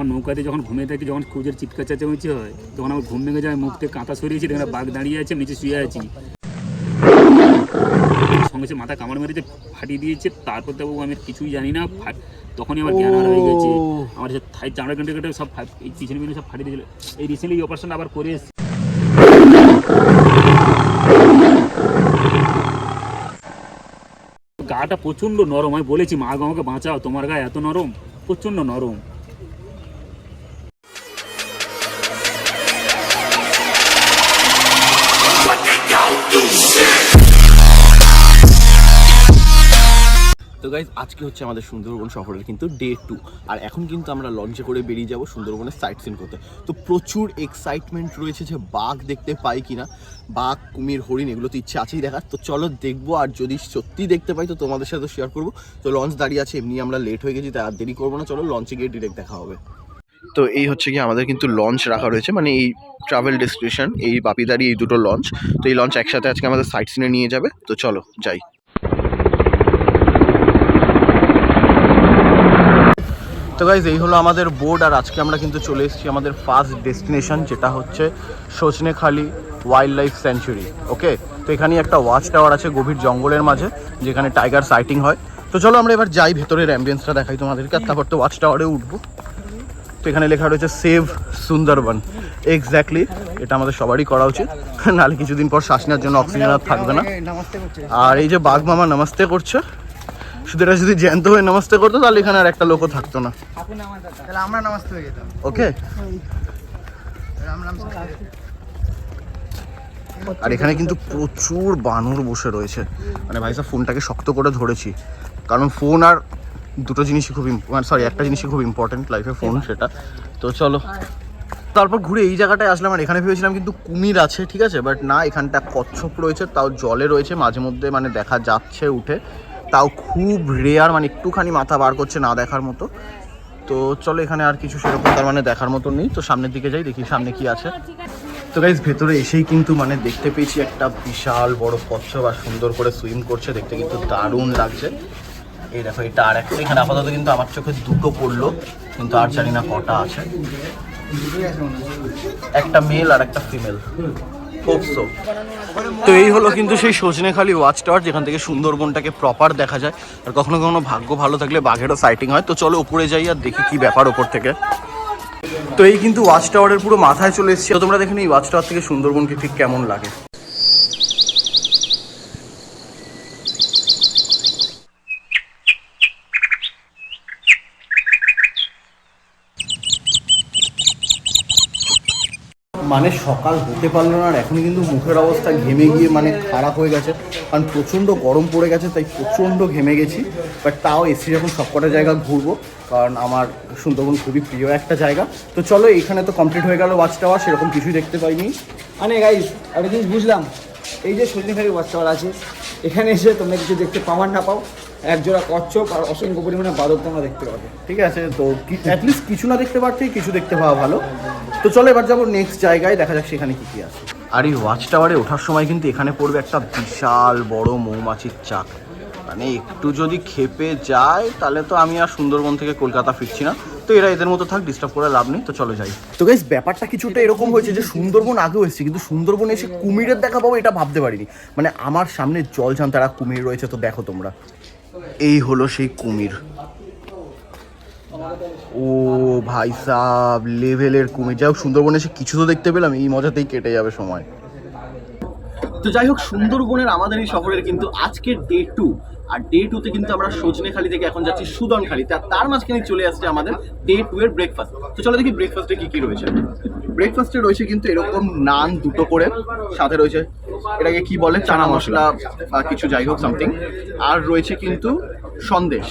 আমার নৌকাতে যখন ঘুমিয়ে থাকি যখন খুঁজের চিৎকার চেঁচামেচি হয় তখন আমার ঘুম ভেঙে যায় মুখ থেকে কাঁথা সরিয়েছি দেখে বাঘ দাঁড়িয়ে আছে নিচে শুয়ে আছি। সঙ্গে সঙ্গে মাথা কামড় মেরেছে ফাটিয়ে দিয়েছে তারপর তো আমি কিছুই জানি না তখনই আমার জ্ঞান হারা হয়ে গেছে। আমার যে থাই চামড়া কেটে কেটে সব এই পিছনে পিছনে সব ফাটিয়ে দিয়েছিল। এই রিসেন্টলি এই অপারেশন আবার করে এসেছি। গাটা প্রচণ্ড নরম আমি বলেছি মা গো আমাকে বাঁচাও তোমার গায়ে এত নরম প্রচণ্ড নরম। গাইজ আজকে হচ্ছে আমাদের সুন্দরবন সফরের কিন্তু ডে টু আর এখন কিন্তু আমরা লঞ্চে করে বেরিয়ে যাব সুন্দরবনের সাইট সিন করতে। তো প্রচুর এক্সাইটমেন্ট রয়েছে যে বাঘ দেখতে পাই কিনা। বাঘ, কুমির, হরিণ, এগুলো তো ইচ্ছে আছেই দেখার। তো চলো দেখব, আর যদি সত্যি দেখতে পাই তো তোমাদের সাথে শেয়ার করব। তো লঞ্চ দাঁড়িয়ে আছে, এমনি আমরা লেট হয়ে গেছি, তাই আর দেরি করব না। চলো লঞ্চে গিয়ে ডিরেক্ট দেখা হবে। তো এই হচ্ছে কি আমাদের কিন্তু লঞ্চ রাখা রয়েছে মানে এই ট্রাভেল ডেস্টিনেশন এই বাপিদারি, এই দুটো লঞ্চ তো এই লঞ্চ একসাথে আজকে আমাদের সাইট সিনে নিয়ে যাবে। তো চলো, যাই। তো গাইজ এই হলো আমাদের বোর্ড আর আজকে আমরা কিন্তু চলে এসেছি আমাদের ফার্স্ট ডেস্টিনেশন যেটা হচ্ছে Sajnekhali wild life sanctuary okay তো এখানে একটা ওয়াচ টাওয়ার আছে গভীর জঙ্গলের মাঝে, যেখানে টাইগার সাইটিং হয়। তো চলো আমরা এবার যাই, ভেতরের অ্যাম্বিয়েন্সটা দেখাই তোমাদেরকে, আর তারপর তো ওয়াচ টাওয়ারে উঠবো। তো এখানে লেখা রয়েছে সেভ সুন্দরবন এক্স্যাক্টলি এটা আমাদের সবারই করা উচিত। নাহলে কিছুদিন পর শ্বাস নেওয়ার জন্য অক্সিজেন আর থাকবে না। আর এই যে বাঘ মামা, নামাস্তে করছে। শুধু এটা যদি জ্যান্ত হয়ে নামাস্তে করতো তাহলে এখানে আর একটা লোকও থাকতো না। তাহলে আমরা নামাজতে হয়ে যেতাম। ওকে? রাম রাম আর এখানে কিন্তু প্রচুর বানর বসে রয়েছে। মানে ভাই সাহেব ফোনটাকে শক্ত করে ধরেছি। কারণ ফোন আর দুটো জিনিসই খুব মানে সরি একটা জিনিসই খুব ইম্পর্টেন্ট লাইফে ফোন সেটা। তো চলো। তারপর ঘুরে এই জায়গাটায় আসলাম। আর এখানে ভেবেছিলাম কিন্তু কুমির আছে ঠিক আছে? বাট না এখানটা কচ্ছপ রয়েছে তাও জলে রয়েছে। মাঝে মধ্যে মানে দেখা যাচ্ছে উঠে। তাও খুব রেয়ার মানে একটুখানি মাথা বার করছে না দেখার মতো। তো চলো এখানে আর কিছু সেরকম তার মানে দেখার মতো নেই। তো সামনের দিকে যাই, দেখি সামনে কি আছে। তো গাইজ ভেতরে এসেই কিন্তু মানে দেখতে পেয়েছি একটা বিশাল বড় কচ্ছপ আর সুন্দর করে সুইম করছে। দেখতে কিন্তু দারুণ লাগছে। এই দেখো, এটা আর একটা। এখানে আপাতত কিন্তু আমার চোখে দুটো পড়ল, কিন্তু আর জানি না কটা আছে। একটা মেল আর একটা ফিমেল তো এই হলো কিন্তু সেই সজনেখালি ওয়াচ টাওয়ার যেখান থেকে সুন্দরবনটাকে প্রপার দেখা যায়। আর কখনো কখনো ভাগ্য ভালো থাকলে বাঘেরও সাইটিং হয়। তো চলো উপরে যাই আর দেখি কি ব্যাপার ওপর থেকে। তো এই কিন্তু ওয়াচ টাওয়ারের পুরো মাথায় চলে এসেছে। তোমরা দেখে এই ওয়াচ টাওয়ার থেকে সুন্দরবনকে ঠিক কেমন লাগে। মানে সকাল হতে পারল না আর এখনই কিন্তু মুখের অবস্থা ঘেমে গিয়ে মানে খারাপ হয়ে গেছে। কারণ প্রচণ্ড গরম পড়ে গেছে, তাই প্রচণ্ড ঘেমে গেছি। বাট তাও এসি যখন সবকটা জায়গা ঘুরবো, কারণ আমার সুন্দরবন খুবই প্রিয় একটা জায়গা। তো চলো এখানে তো কমপ্লিট হয়ে গেল ওয়াচ টাওয়ার সেরকম কিছুই দেখতে পাইনি। মানে গাইস একটা জিনিস বুঝলাম, এই যে সজনেখালি ওয়াচ টাওয়ার আছে, এখানে এসে তোমরা কিছু দেখতে পাওয়ার না পাও, একজোড়া কচ্ছপ আর অসংখ্য পরিমাণে বাদক তোমরা দেখতে পাবে। ঠিক আছে, তো অ্যাটলিস্ট কিছু না দেখতে পারতেই কিছু দেখতে পাওয়া ভালো। তো চলো এবার যাব নেক্সট জায়গায় দেখা যাক সেখানে কি কি আছে। আর এই ওয়াচ টাওয়ারে ওঠার সময় কিন্তু এখানে পড়বে একটা বিশাল বড় মৌমাছির চাক। মানে একটু যদি খেপে যায় তাহলে তো আমি আর সুন্দরবন থেকে কলকাতা ফিরছি না। তো এরা এদের মতো থাক ডিস্টার্ব করে লাভ নেই তো চলো যাই। তো গাইস ব্যাপারটা কিছুটা এরকম হয়েছে যে সুন্দরবন আগেও এসেছি কিন্তু সুন্দরবন এসে কুমিরের দেখা পাবো এটা ভাবতে পারিনি। মানে আমার সামনে জল জান তারা কুমির রয়েছে তো দেখো তোমরা। এই হলো সেই কুমির। ও ভাই সাহ লেভেলের কুমির যাই হোক, সুন্দরবনে এসে কিছু তো দেখতে পেলাম, এই মজাতেই কেটে যাবে সময়। তো যাই হোক, সুন্দরবনের আমাদের এই শহরের কিন্তু আজকে ডে টু আর ডে টুতে কিন্তু আমরা সজনেখালি থেকে এখন যাচ্ছি সুদনখালি। তার তার মাঝখানে চলে আসছে আমাদের ডে টু এর ব্রেকফাস্ট তো চলো দেখি ব্রেকফাস্টে কি কি রয়েছে। ব্রেকফাস্টে রয়েছে কিন্তু এরকম নান দুটো করে। সাথে রয়েছে, এটাকে কি বলে? চানা মশলা বা কিছু যাই হোক সামথিং আর রয়েছে কিন্তু সন্দেশ।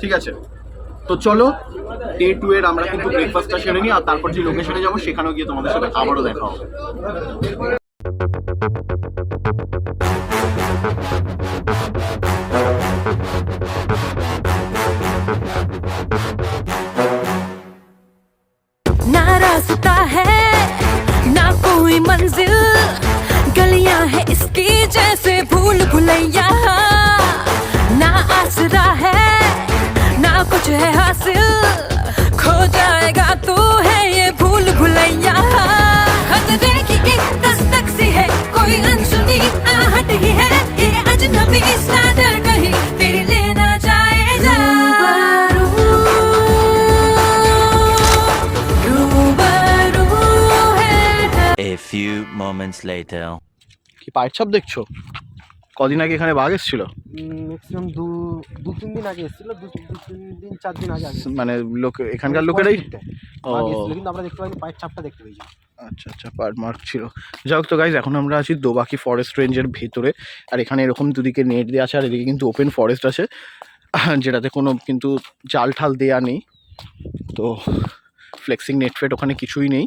ঠিক আছে? তো চলো ডে টু এর আমরা কিন্তু ব্রেকফাস্টটা সেরে নিই, আর তারপর যে লোকেশনে যাব, সেখানেও গিয়ে তোমাদের সাথে আবারও দেখা হবে। Moments later. কি পায়ের ছাপ দেখছ? কদিন আগে এখানে বাঘ এসেছিল? ম্যাক্সিমাম দু দু তিন দিন আগে এসেছিল দু দু তিন দিন চার দিন আগে আগে মানে লোক এখানকার লোকেরাই? ও। কিন্তু আমরা দেখতে পাইনি পায়ের ছাপটা দেখতে পেয়েছি। আচ্ছা আচ্ছা পার মার্ক ছিল। যাই হোক তো গাইজ এখন আমরা আছি দোবাকি ফরেস্ট রেঞ্জের ভেতরে। আর এখানে এরকম দুদিকে নেট দেওয়া আছে আর এদিকে কিন্তু ওপেন ফরেস্ট আছে। যেটাতে কোনো কিন্তু জাল ঠাল দেয়া নেই। তো ফ্লেক্সিং নেট ফেট ওখানে কিছুই নেই।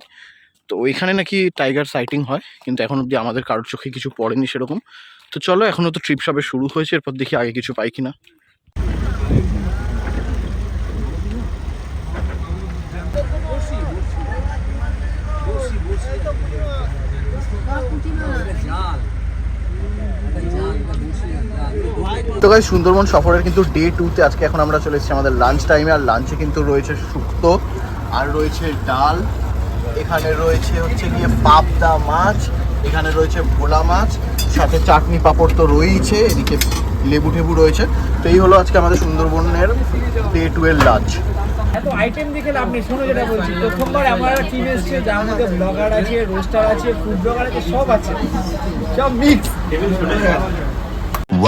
তো ওইখানে নাকি টাইগার সাইটিং হয়, কিন্তু এখন অবধি আমাদের কারোর চোখে কিছু পড়েনি সেরকম। তো চলো, এখনও তো ট্রিপ সবে শুরু হয়েছে, এরপর দেখি আগে কিছু পাই কিনা। তো গাই সুন্দরবন সফরের কিন্তু ডে টুতে আজকে এখন আমরা চলে এসেছি আমাদের লাঞ্চ টাইমে আর লাঞ্চে কিন্তু রয়েছে শুক্তো, আর রয়েছে ডাল এখানে রয়েছে হচ্ছে গিয়ে পাবদা মাছ এখানে রয়েছে ভোলা মাছ সাথে চাটনি পাঁপড় তো রয়েইছে এদিকে লেবু টেবু রয়েছে। তো এই হলো আজকে আমাদের সুন্দরবনের ডে টু এর লাঞ্চ এত আইটেম দেখে লাভ নেই শোনো যেটা বলছি প্রথমবার আমার টিম এসছে যার মধ্যে ব্লগার আছে রোস্টার আছে ফুড ব্লগার আছে সব আছে। সব মিক্স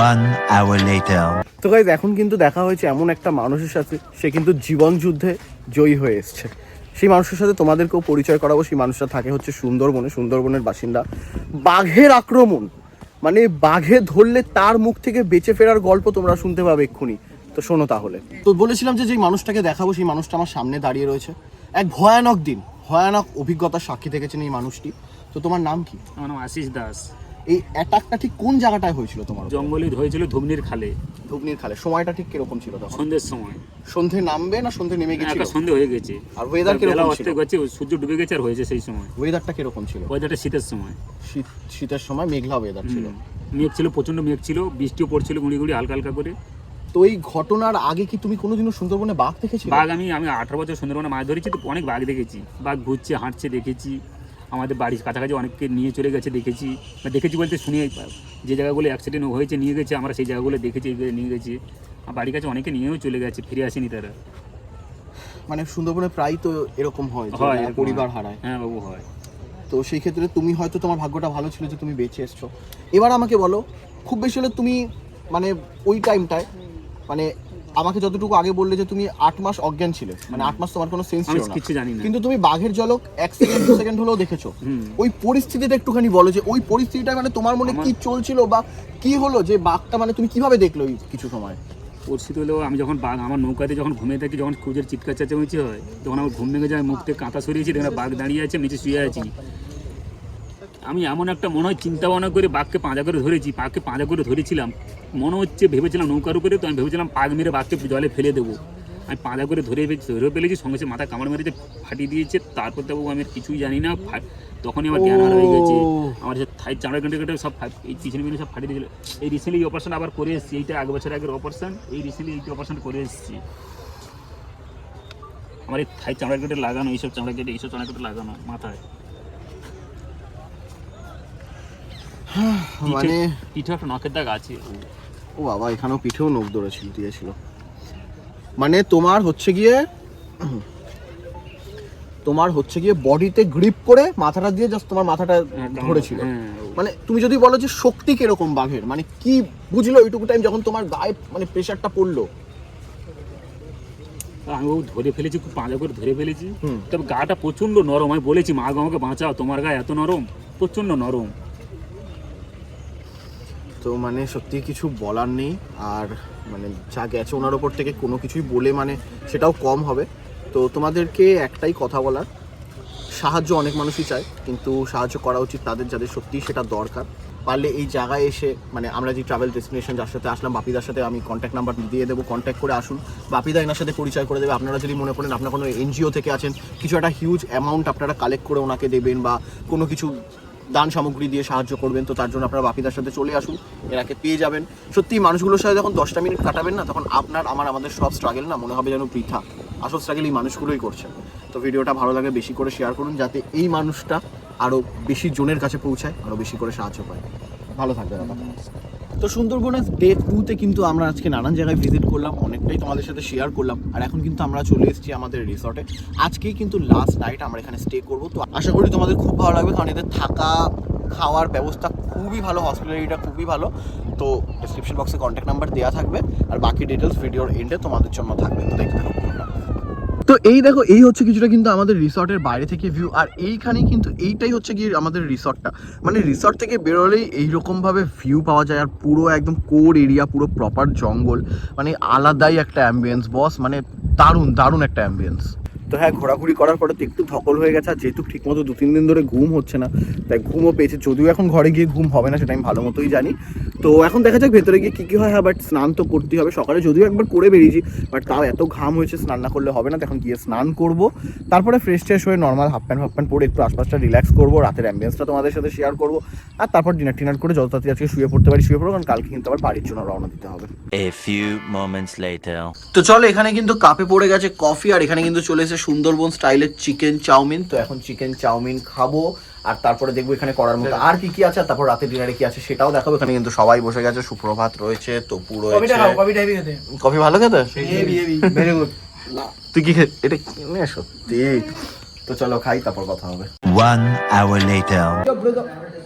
One hour later. তো গাইজ এখন কিন্তু দেখা হয়েছে এমন একটা মানুষের সাথে সে কিন্তু জীবন যুদ্ধে জয়ী হয়ে এসছে। সেই মানুষের সাথে তোমাদেরকেও পরিচয় করাবো। সেই মানুষটা থাকে হচ্ছে সুন্দরবনে, সুন্দরবনের বাসিন্দা। বাঘের আক্রমণ মানে বাঘে ধরলে তার মুখ থেকে বেঁচে ফেরার গল্প তোমরা শুনতে পাবে এক্ষুনি। তো শোনো তাহলে। তো বলেছিলাম যে, যেই মানুষটাকে দেখাবো, সেই মানুষটা আমার সামনে দাঁড়িয়ে রয়েছে। এক ভয়ানক দিন, ভয়ানক অভিজ্ঞতার সাক্ষী থেকেছেন এই মানুষটি। তো তোমার নাম কি? আমার নাম আশিস দাস। এই অ্যাটাকটা ঠিক কোন জায়গাটায় হয়েছিল তোমার জঙ্গলে হয়েছিল ধুবনির খালে। ধুবনির খালে। সময়টা ঠিক কীরকম ছিল তখন? সন্ধ্যের সময়। সন্ধে নামবে না সন্ধে নেমে গেছিল? একটা সন্ধে হয়ে গেছে। আর weather কীরকম ছিল? গেছে সূর্য ডুবে গেছে আর হয়েছে সেই সময়। ওয়েদারটা কীরকম ছিল? ওয়েদারটা শীতের সময়। শীত শীতের সময় মেঘলা ওয়েদার ছিল। মেঘ ছিল প্রচণ্ড মেঘ ছিল বৃষ্টিও পড়ছিল গুঁড়ি গুঁড়ি হালকা হালকা করে। তো এই ঘটনার আগে কি তুমি কোনোদিনও সুন্দরবনে বাঘ দেখেছিলে? বাঘ আমি আমি আঠারো বছর সুন্দরবনে মাছ ধরেছি তো অনেক বাঘ দেখেছি। বাঘ ঘুরছে হাঁটছে দেখেছি। আমাদের বাড়ির কাছাকাছি অনেককে নিয়ে চলে গেছে দেখেছি। বা দেখেছি বলতে শুনে যে জায়গাগুলো অ্যাক্সিডেন্ট হয়েছে নিয়ে গেছে আমরা সেই জায়গাগুলো দেখেছি নিয়ে গেছি। আর বাড়ির কাছে অনেকে নিয়েও চলে গেছে ফিরে আসেনি তারা। মানে সুন্দরবনে প্রায় তো এরকম হয় হয় পরিবার হারায়। হ্যাঁ বাবু হয়। তো সেই ক্ষেত্রে তুমি হয়তো তোমার ভাগ্যটা ভালো ছিল যে তুমি বেঁচে এসছো। এবার আমাকে বলো খুব বেশি হলে তুমি মানে ওই টাইমটায় মানে আমাকে যতটুকু আগে বললে যে তুমি আট মাস অজ্ঞান ছিলে মানে আট মাস তোমার কোনো সেন্স ছিল না। কিছু জানি না। কিন্তু তুমি বাঘের জলক এক সেকেন্ড দু সেকেন্ড হলেও দেখেছ। ওই পরিস্থিতিটা একটুখানি বলো যে ওই পরিস্থিতিটা মানে তোমার মনে কি চলছিল বা কি হলো যে বাঘটা মানে তুমি কীভাবে দেখল ওই কিছু সময়? পরিস্থিতি হলেও আমি যখন বাঘ আমার নৌকাতে যখন ঘুমিয়ে থাকি যখন খুঁজের চিৎকার চেঁচামেচি হয় তখন আমার ঘুম ভেঙে যায় মুখ থেকে কাঁথা সরিয়েছি দেখে বাঘ দাঁড়িয়ে আছে নিচে শুয়ে আছি। আমি এমন একটা মনে হয় চিন্তা ভাবনা করে বাঘকে পাঁজা করে ধরেছি বাঘকে পাঁজা করে ধরেছিলাম। মনে হচ্ছে ভেবেছিলাম নৌকার উপরে তো আমি ভেবেছিলাম পাগ মেরে বাঘকে জলে ফেলে দেবো। আমি পাঁজা করে ধরে ধরে ফেলেছি সঙ্গে সঙ্গে মাথা কামড় মেরেছে ফাটিয়ে দিয়েছে তারপর তো আমি কিছুই জানি না তখনই আমার জ্ঞান হয়ে গেছে। আমার যে থাই চামড়া কেটে কেটে সব এই পিছনে পিছনে সব ফাটিয়ে দিয়েছিল। এই রিসেন্টলি এই অপারেশন আবার করে এসেছি এইটা এক বছর আগের অপারেশন এই রিসেন্টলি এই অপারেশন করে এসেছি। আমার এই থাই চামড়া কেটে লাগানো এইসব চামড়া কেটে এইসব চামড়া কেটে লাগানো মাথায়। মানে পিঠে- একটা নখের দাগ আছে। ও বাবা এখানেও পিঠেও নখ ধরেছিল দিয়েছিল। মানে তোমার হচ্ছে গিয়ে তোমার হচ্ছে গিয়ে বডিতে গ্রিপ করে মাথাটা দিয়ে জাস্ট তোমার মাথাটা ধরেছিল। হ্যাঁ। মানে তুমি যদি বলো যে শক্তি কীরকম বাঘের মানে কি বুঝলো ওইটুকু টাইম যখন তোমার গায়ে মানে প্রেশারটা পড়ল? আমি ও ধরে ফেলেছি খুব পাঁজা করে ধরে ফেলেছি। তবে গাটা প্রচণ্ড নরম আমি বলেছি মা গো আমাকে বাঁচাও তোমার গায়ে এত নরম প্রচণ্ড নরম। তো মানে সত্যি কিছু বলার নেই আর মানে যা গেছে ওনার ওপর থেকে কোনো কিছুই বলে মানে সেটাও কম হবে। তো তোমাদেরকে একটাই কথা বলার, সাহায্য অনেক মানুষই চায়, কিন্তু সাহায্য করা উচিত তাদের যাদের সত্যি সেটা দরকার। পারলে এই জায়গায় এসে মানে আমরা যে ট্রাভেল ডেস্টিনেশন যার সাথে আসলাম, বাপিদার সাথে আমি কন্ট্যাক্ট নাম্বার দিয়ে দেবো কন্ট্যাক্ট করে আসুন। বাপিদা এনার সাথে পরিচয় করে দেবে। আপনারা যদি মনে করেন আপনার কোনো এনজিও থেকে আছেন, কিছু একটা হিউজ অ্যামাউন্ট আপনারা কালেক্ট করে ওনাকে দেবেন বা কোনো কিছু দান সামগ্রী দিয়ে সাহায্য করবেন, তো তার জন্য আপনারা বাপিদার সাথে চলে আসুন এনাকে পেয়ে যাবেন। সত্যি, মানুষগুলোর সাথে যখন দশটা মিনিট কাটাবেন না, তখন আপনার, আমার, আমাদের সব স্ট্রাগেল না মনে হবে যেন বৃথা। আসল স্ট্রাগেল এই মানুষগুলোই করছে। তো ভিডিওটা ভালো লাগে বেশি করে শেয়ার করুন, যাতে এই মানুষটা আরও বেশি জনের কাছে পৌঁছায় আরও বেশি করে সাহায্য পায়। ভালো থাকবে তো সুন্দরবনের ডে টুতে কিন্তু আমরা আজকে নানান জায়গায় ভিজিট করলাম, অনেকটাই তোমাদের সাথে শেয়ার করলাম, আর এখন কিন্তু আমরা চলে এসেছি আমাদের রিসর্টে আজকেই কিন্তু লাস্ট নাইট আমরা এখানে স্টে করব। তো আশা করি তোমাদের খুব ভালো লাগবে, কারণ এদের থাকা, খাওয়ার ব্যবস্থা খুবই ভালো হসপিটালিটিটা খুবই ভালো। তো ডিসক্রিপশন বক্সে কন্ট্যাক্ট নাম্বার দেওয়া থাকবে, আর বাকি ডিটেলস ভিডিওর এন্ডে তোমাদের জন্য থাকবে। তো দেখতে থাকো। তো এই দেখো, এই হচ্ছে কিছুটা কিন্তু আমাদের রিসর্টের বাইরে থেকে ভিউ আর এইখানেই কিন্তু এইটাই হচ্ছে গিয়ে আমাদের রিসর্টটা মানে রিসর্ট থেকে বেরোলেই এইরকমভাবে ভিউ পাওয়া যায়, আর পুরো একদম কোর এরিয়া পুরো প্রপার জঙ্গল মানে আলাদাই একটা অ্যাম্বিয়েন্স বস মানে দারুণ দারুণ একটা অ্যাম্বিয়েন্স তো হ্যাঁ ঘোরাঘুরি করার পরে তো একটু ধকল হয়ে গেছে আর যেহেতু ঠিকমতো দু তিন দিন ধরে ঘুম হচ্ছে না তাই ঘুমও পেয়েছে। যদিও এখন ঘরে গিয়ে ঘুম হবে না সেটা আমি ভালো মতোই জানি। তো এখন দেখা যাক ভেতরে গিয়ে কী কী হয়। হ্যাঁ বাট স্নান তো করতেই হবে। সকালে যদিও একবার করে বেরিয়েছি বাট তাও এত ঘাম হয়েছে স্নান না করলে হবে না। তো এখন গিয়ে স্নান করব। তারপরে ফ্রেশ ট্রেশ হয়ে normal half pant half pant পরে একটু আশপাশটা রিল্যাক্স করব। রাতের অ্যাম্বিয়েন্সটা তোমাদের সাথে শেয়ার করব। আর তারপর ডিনার টিনার করে যত তাড়াতাড়ি আজকে শুয়ে পড়তে পারি শুয়ে পড়ব। কারণ কালকে কিন্তু আবার বাড়ির জন্য রওনা দিতে হবে. তো চলো এখানে কিন্তু কাপে পড়ে গেছে কফি আর এখানে কিন্তু চলে এসেছে সুন্দরবন স্টাইলের চিকেন চাউমিন তো এখন চিকেন চাউমিন খাব আর তারপরে দেখব এখানে করার মতো। আর কি কি আছে? আর তারপর রাতে ডিনারে কি আছে সেটাও দেখাবো। এখানে কিন্তু সবাই বসে গেছে সুপ্রভাত রয়েছে তপু রয়েছে। কফি ভালো খেতে? তুই কি খে- এটা সত্যি। তো চলো খাই তারপর কথা হবে। One hour later.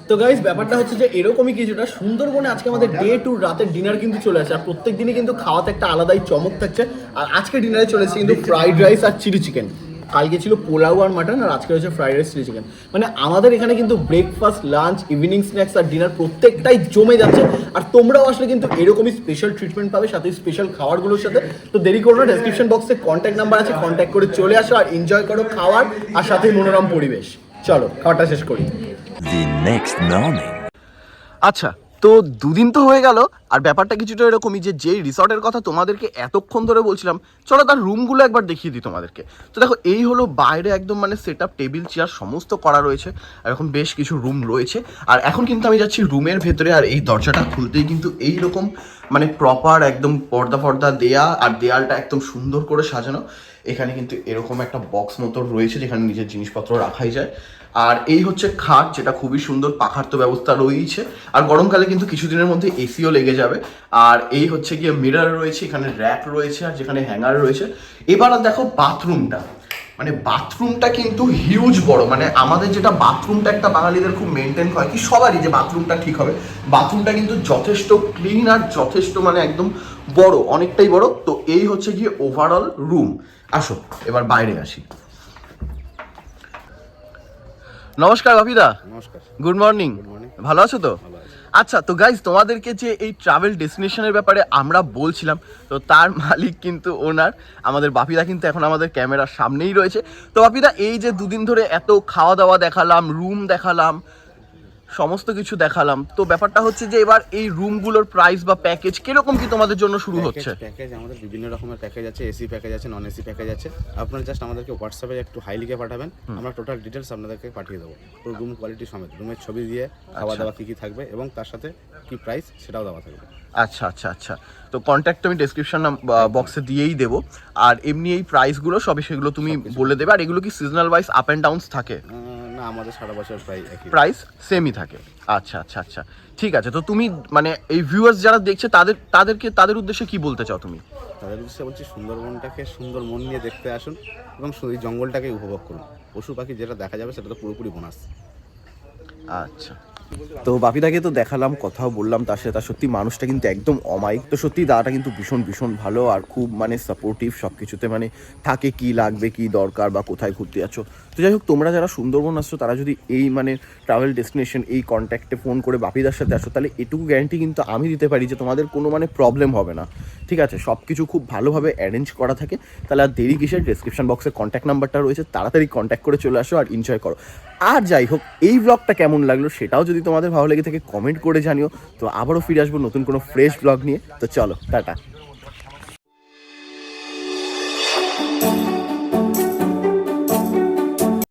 তো গাইজ ব্যাপারটা হচ্ছে যে এরকমই কিছুটা সুন্দরবনে আজকে আমাদের ডে টু রাতের ডিনার কিন্তু চলে আসে। আর প্রত্যেক দিনই কিন্তু খাওয়াতে একটা আলাদাই চমক থাকছে। আর আজকে ডিনারে চলেছে কিন্তু ফ্রাইড রাইস আর চিলি চিকেন কালকে ছিল পোলাও আর মাটন আর আজকে হচ্ছে ফ্রাইড রাইস চিলি চিকেন মানে আমাদের এখানে কিন্তু ব্রেকফাস্ট লাঞ্চ ইভিনিং স্ন্যাক্স আর ডিনার প্রত্যেকটাই জমে যাচ্ছে। আর তোমরাও আসলে কিন্তু এরকমই স্পেশাল ট্রিটমেন্ট পাবে সাথে স্পেশাল খাবারগুলোর সাথে। তো দেরি করো না ডেসক্রিপশন বক্সে কন্ট্যাক্ট নাম্বার আছে কন্ট্যাক্ট করে চলে আসো আর এনজয় করো খাওয়ার আর সাথে মনোরম পরিবেশ। চলো খাওয়াটা শেষ করি। Next morning. আচ্ছা তো দুদিন তো হয়ে গেল, আর ব্যাপারটা কিছুটা এরকমই যে যেই রিসর্টের কথা তোমাদেরকে এতক্ষণ ধরে বলছিলাম, চলো তার রুমগুলো একবার দেখিয়ে দিই তোমাদেরকে তো দেখো, এই হলো বাইরে একদম মানে সেট আপ টেবিল চেয়ার সমস্ত করা রয়েছে, আর এখন বেশ কিছু রুম রয়েছে আর এখন কিন্তু আমি যাচ্ছি রুমের ভেতরে, আর এই দরজাটা খুলতেই কিন্তু এই রকম মানে প্রপার একদম পর্দা ফর্দা দেয়া আর দেয়ালটা একদম সুন্দর করে সাজানো। এখানে কিন্তু এরকম একটা বক্স মতো রয়েছে যেখানে নিজের জিনিসপত্র রাখাই যায়। আর এই হচ্ছে খাট যেটা খুবই সুন্দর পাখার তো ব্যবস্থা রয়েছে আর গরমকালে কিন্তু কিছুদিনের মধ্যে এসিও লেগে যাবে। আর এই হচ্ছে গিয়ে মিরর রয়েছে, এখানে র্যাক রয়েছে আর যেখানে হ্যাঙ্গার রয়েছে। এবার দেখো বাথরুমটা মানে বাথরুমটা কিন্তু হিউজ বড়। মানে আমাদের যেটা বাথরুমটা একটা বাঙালিদের খুব মেনটেন হয় কি সবারই যে বাথরুমটা ঠিক হবে। বাথরুমটা কিন্তু যথেষ্ট ক্লিন আর যথেষ্ট মানে একদম বড় অনেকটাই বড়। তো এই হচ্ছে গিয়ে ওভারঅল রুম আসো এবার বাইরে আসি। নমস্কার বাপিদা নমস্কার। গুড মর্নিং ভালো আছো তো? আচ্ছা তো গাইজ তোমাদেরকে যে এই ট্রাভেল ডেস্টিনেশনের ব্যাপারে আমরা বলছিলাম, তো তার মালিক কিন্তু ওনার, আমাদের বাপিদা কিন্তু এখন আমাদের ক্যামেরার সামনেই রয়েছে। তো বাপিদা, এই যে দুদিন ধরে এত খাওয়া দাওয়া দেখালাম রুম দেখালাম সমস্ত কিছু দেখালাম। তো ব্যাপারটা হচ্ছে যে এবার এই রুমগুলোর প্রাইস বা প্যাকেজ কীরকম কি তোমাদের জন্য শুরু হচ্ছে? প্যাকেজ আমাদের বিভিন্ন রকমের প্যাকেজ আছে এসি প্যাকেজ আছে নন এসি প্যাকেজ আছে। আপনারা জাস্ট আমাদেরকে হোয়াটসঅ্যাপে একটু হাই লিখে পাঠাবেন। আমরা টোটাল ডিটেলস আপনাদেরকে পাঠিয়ে দেবো। পুরো রুম কোয়ালিটি সমেত রুমের ছবি দিয়ে খাওয়া দাওয়া কী কী থাকবে এবং তার সাথে কি প্রাইস সেটাও দেওয়া থাকবে। আচ্ছা আচ্ছা আচ্ছা। তো কন্ট্যাক্ট আমি ডেসক্রিপশন বক্সে দিয়েই দেবো। আর এমনি এই প্রাইসগুলো সবই সেগুলো তুমি বলে দেবে। আর এগুলো কি seasonal wise up and downs থাকে? না আমাদের সারা বছর প্রাইস সেমই থাকে। আচ্ছা আচ্ছা আচ্ছা। ঠিক আছে তো তুমি মানে এই ভিউয়ার্স যারা দেখছে তাদের তাদেরকে তাদের উদ্দেশ্যে কি বলতে চাও তুমি? তাদের উদ্দেশ্যে বলছি সুন্দরবনটাকে সুন্দর মন নিয়ে দেখতে আসুন এবং এই জঙ্গলটাকে উপভোগ করুন। পশু পাখি যেটা দেখা যাবে সেটা তো পুরোপুরি বোনাস। আচ্ছা। তো বাপিদাকে তো দেখালাম, কথাও বললাম, তার সাথে তার সত্যি মানুষটা কিন্তু একদম অমায়িক। তো সত্যি দাদাটা কিন্তু ভীষণ ভীষণ ভালো আর খুব মানে সাপোর্টিভ সব কিছুতে মানে থাকে কি লাগবে, কি দরকার বা কোথায় ঘুরতে যাচ্ছ। তো যাই হোক, তোমরা যারা সুন্দরবন আসছো, তারা যদি এই মানে ট্রাভেল ডেস্টিনেশন এই কন্ট্যাক্টে ফোন করে বাপিদার সাথে আসো, তাহলে এটুকু গ্যারান্টি কিন্তু আমি দিতে পারি যে তোমাদের কোনো মানে প্রবলেম হবে না। ঠিক আছে? সব কিছু খুব ভালোভাবে অ্যারেঞ্জ করা থাকে। তাহলে আর দেরি কিসের? ডিসক্রিপশন বক্সের কন্ট্যাক্ট নাম্বারটা রয়েছে, তাড়াতাড়ি কন্ট্যাক্ট করে চলে আসো আর এনজয় করো। আর যাই হোক, এই ব্লগটা কেমন লাগল সেটাও যদি তোমাদের ভালো লেগে থাকে কমেন্ট করে জানিও। তো আবারও ফিরে আসব নতুন কোনো ফ্রেশ ব্লগ নিয়ে। তো চলো, টাটা।